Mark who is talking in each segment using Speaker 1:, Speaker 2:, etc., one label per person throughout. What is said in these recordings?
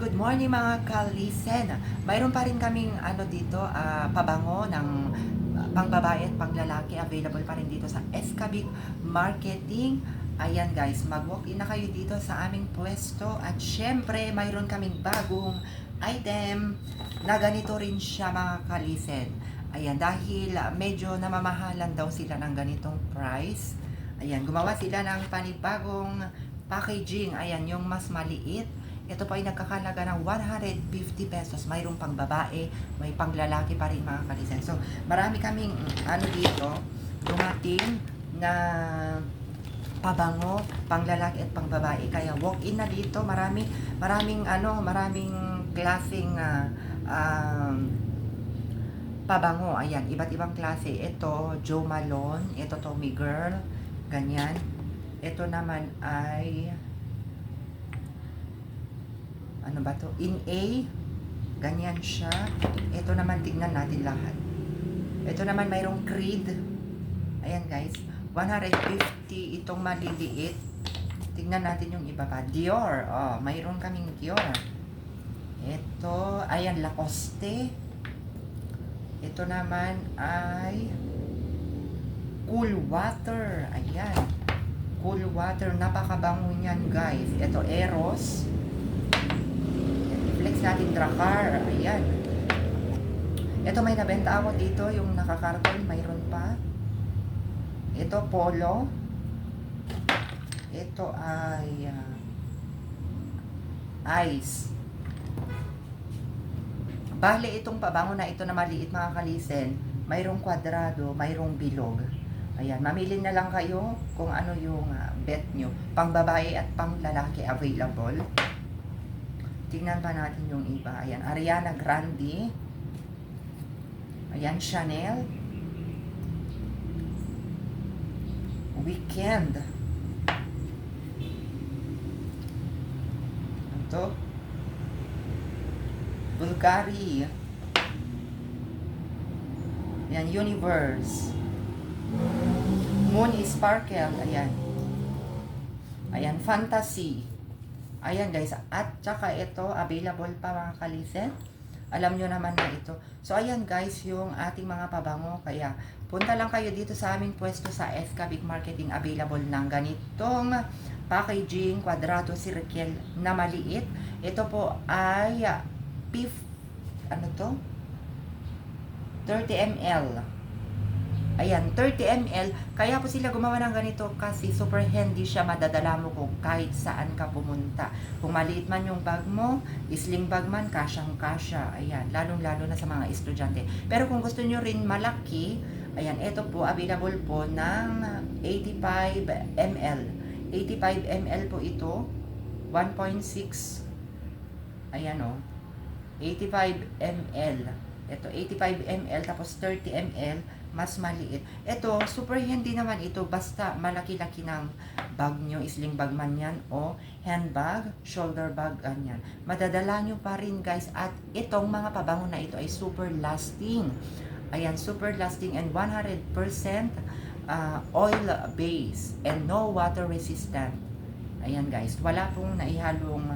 Speaker 1: good morning mga kalisen. Mayroon pa rin kaming ano dito, ah, pabango ng ah, pangbabae at panglalaki. Available pa rin dito sa Escabik Marketing. Ayan guys, mag-walk in na kayo dito sa aming pwesto. At syempre, mayroon kaming bagong item na ganito rin siya mga kalisen. Ayan, dahil ah, medyo namamahalan daw sila ng ganitong price. Ayan, gumawa sila ng panibagong packaging. Ayan, yung mas maliit. Ito po ay nagkakalaga ng 150 pesos. Mayroong pang babae, may pang lalaki pa rin mga kalisen. So, marami kaming mm, ano dito, dumating na pabango, pang lalaki at pang babae. Kaya walk-in na dito. Marami, maraming ano, maraming klaseng ah, um, pabango. Ayan, iba't ibang klase. Ito, Joe Malone. Ito, Tommy Girl. Ganyan. Ito naman ay ano ba to? In A, ganyan siya. Ito naman, tignan natin lahat. Ito naman, mayroong Creed. Ayan guys, 150 itong maliliit. Tignan natin yung iba pa. Dior, oh, mayroon kaming Dior. Ito, ayan, Lacoste. Ito naman ay Cool Water. Ayan. Cool Water. Napakabango niyan, guys. Ito, Eros. Flex natin Dracar. Ayan. Ito may nabenta ako dito. Yung nakakarton, mayroon pa. Ito, Polo. Ito ay ah, Ice. Bale, itong pabango na ito na maliit mga kalisen, mayroong kwadrado, mayroong bilog. Ayan, mamili na lang kayo kung ano yung ah, bet nyo. Pang babae at pang lalaki available. Tingnan pa natin yung iba. Ayan, Ariana Grande. Ayan, Chanel. Weekend. Ito. Bulgari. Ayan, Universe. Moon is Sparkle. Ayan. Ayan, Fantasy. Ayan guys, at saka ito, available pa mga kalisen. Alam nyo naman na ito. So ayan guys, yung ating mga pabango. Kaya punta lang kayo dito sa aming pwesto sa SK Big Marketing. Available ng ganitong packaging, kwadrado, circle na maliit. Ito po ay ah, beef, ano to? 30 ml. Ayan, 30 ml. Kaya po sila gumawa ng ganito kasi super handy siya. Madadala mo kung kahit saan ka pumunta. Kung maliit man yung bag mo, sling bag man, kasyang kasya. Ayan, lalong-lalo na sa mga estudyante. Pero kung gusto nyo rin malaki, ayan, ito po, available po ng 85 ml. 85 ml po ito. 1.6 ayan o. 85 ml. Ito, 85 ml, tapos 30 ml, mas maliit. Ito, super handy naman ito, basta malaki-laki ng bag nyo, sling bag man yan, o handbag, shoulder bag, ganyan. Madadala nyo pa rin guys, at itong mga pabango na ito ay super lasting. Ayan, super lasting and 100% uh, oil base and no water resistant. Ayan guys, wala pong naihalong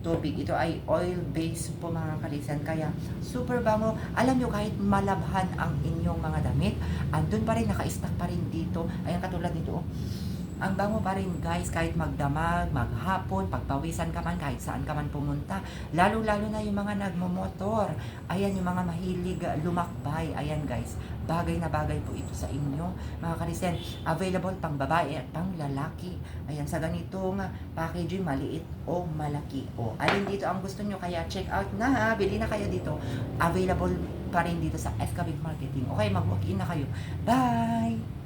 Speaker 1: tubig. Ito ay oil-based po mga kalisan. Kaya super bango. Alam nyo kahit malabhan ang inyong mga damit, andun pa rin, naka-stack pa rin dito. Ayan katulad nito. oh. Ang bango pa rin guys, kahit magdamag, maghapon, pagpawisan ka man, kahit saan ka man pumunta. Lalo-lalo na yung mga nagmomotor. Ayan yung mga mahilig uh, lumakbay. Ayan guys, bagay na bagay po ito sa inyo. Mga kalisen, available pang babae at pang lalaki. Ayan, sa ganitong uh, packaging, maliit o malaki. O, alin dito ang gusto nyo, kaya check out na ha. Bili na kayo dito. Available pa rin dito sa FKB Marketing. Okay, mag-walk in na kayo. Bye!